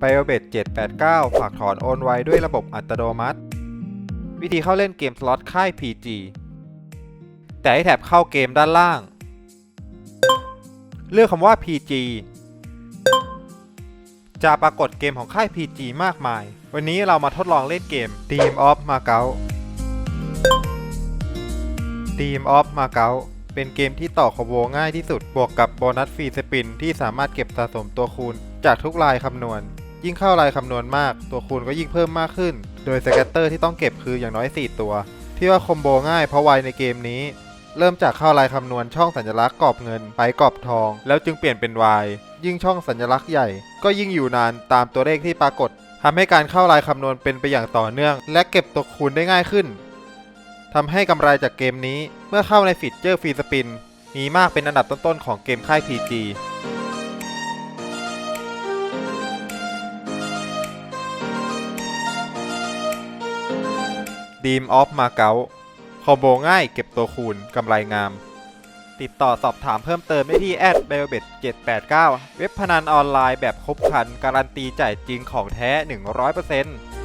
b i o b e t 789 ฝากถอนโอนไวด้วยระบบอัตโนมัติ วิธีเข้าเล่นเกมสล็อตค่าย PG แต่ให้แท็บเข้าเกมด้านล่าง เลือกคำว่า PG จะปรากฏเกมของค่าย PG มากมาย วันนี้เรามาทดลองเล่นเกม Team of Macau Team of Macau เป็นเกมที่ต่อคอมโบง่ายที่สุด บวกกับโบนัสฟรีสปินที่สามารถเก็บสะสมตัวคูณ จากทุกลายคำนวณ ยิ่งเข้าลายคำนวณมาก ตัวคูณก็ยิ่งเพิ่มมากขึ้น โดยสแกตเตอร์ที่ต้องเก็บคืออย่างน้อย 4 ตัว ที่ว่าคอมโบง่ายเพราะไวในเกมนี้ เริ่มจากเข้าลายคำนวณช่องสัญลักษณ์กรอบเงินไปกรอบทอง แล้วจึงเปลี่ยนเป็น Y ยิ่งช่องสัญลักษณ์ใหญ่ ก็ยิ่งอยู่นานตามตัวเลขที่ปรากฏทำให้การเข้าลายคำนวณเป็นไปอย่างต่อเนื่อง และเก็บตัวคูณได้ง่ายขึ้นทำให้กำไรจากเกมนี้เมื่อเข้าในฟีเจอร์ฟรีสปินมีมากเป็นอันดับต้นๆของเกมค่าย PG ดีมออฟมาเก๊าคอมโบง่ายเก็บตัวคูณกำไรงาม ติดต่อสอบถามเพิ่มเติมได้ที่แอดเบลเบ789 เว็บพนันออนไลน์แบบครบครัน การันตีจ่ายจริงของแท้ 100%